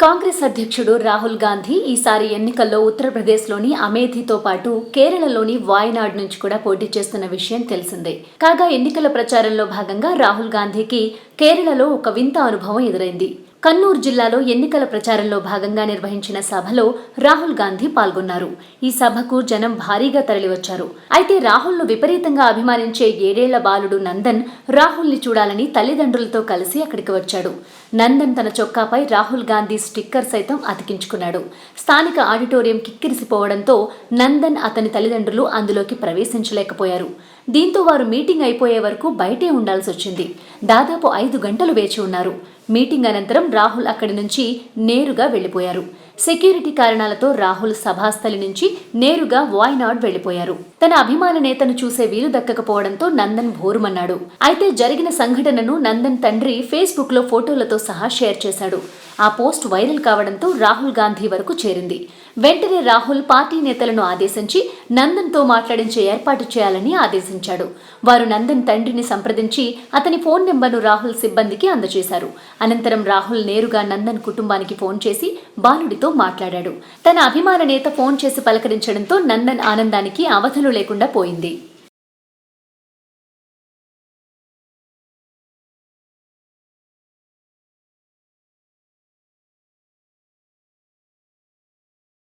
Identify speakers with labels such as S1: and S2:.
S1: కాంగ్రెస్ అధ్యక్షుడు రాహుల్ గాంధీ ఈసారి ఎన్నికల్లో ఉత్తరప్రదేశ్లోని అమేథీతో పాటు కేరళలోని వాయనాడ్ నుంచి కూడా పోటీ చేస్తున్న విషయం తెలిసిందే. కాగా ఎన్నికల ప్రచారంలో భాగంగా రాహుల్ గాంధీకి కేరళలో ఒక వింత అనుభవం ఎదురైంది. కన్నూరు జిల్లాలో ఎన్నికల ప్రచారంలో భాగంగా నిర్వహించిన సభలో రాహుల్ గాంధీ పాల్గొన్నారు. ఈ సభకు జనం భారీగా తరలివచ్చారు. అయితే రాహుల్ను విపరీతంగా అభిమానించే ఏడేళ్ళ బాలుడు నందన్ రాహుల్ని చూడాలని తల్లిదండ్రులతో కలిసి అక్కడికి వచ్చాడు. నందన్ తన చొక్కాపై రాహుల్ గాంధీ స్టిక్కర్ సైతం అతికించుకున్నాడు. స్థానిక ఆడిటోరియం కిక్కిరిసిపోవడంతో నందన్ అతని తల్లిదండ్రులు అందులోకి ప్రవేశించలేకపోయారు. దీంతో వారు మీటింగ్ అయిపోయే వరకు బయటే ఉండాల్సి వచ్చింది దాదాపు ఐదు గంటలు వేచి ఉన్నారు. మీటింగ్ అనంతరం రాహుల్ అక్కడి నుంచి నేరుగా వెళ్ళిపోయారు సెక్యూరిటీ కారణాలతో రాహుల్ సభాస్థలి నుంచి నేరుగా వాయ్నాడ్ వెళ్ళిపోయారు తన అభిమాన నేతను చూసే వీలు దక్కకపోవడంతో నందన్ భోరుమన్నాడు. అయితే జరిగిన సంఘటనను నందన్ తండ్రి ఫేస్బుక్లో ఫోటోలతో సహా షేర్ చేశాడు. ఆ పోస్ట్ వైరల్ కావడంతో రాహుల్ గాంధీ వరకు చేరింది. వెంటనే రాహుల్ పార్టీ నేతలను ఆదేశించి నందన్తో మాట్లాడించే ఏర్పాటు చేయాలని ఆదేశించాడు. వారు నందన్ తండ్రిని సంప్రదించి అతని ఫోన్ నెంబర్ను రాహుల్ సిబ్బందికి అందజేశారు. అనంతరం రాహుల్ నేరుగా నందన్ కుటుంబానికి ఫోన్ చేసి బాలుడితో మాట్లాడాడు. తన అభిమాన నేత ఫోన్ చేసి పలకరించడంతో నందన్ ఆనందానికి అవధులు లేకుండా పోయింది.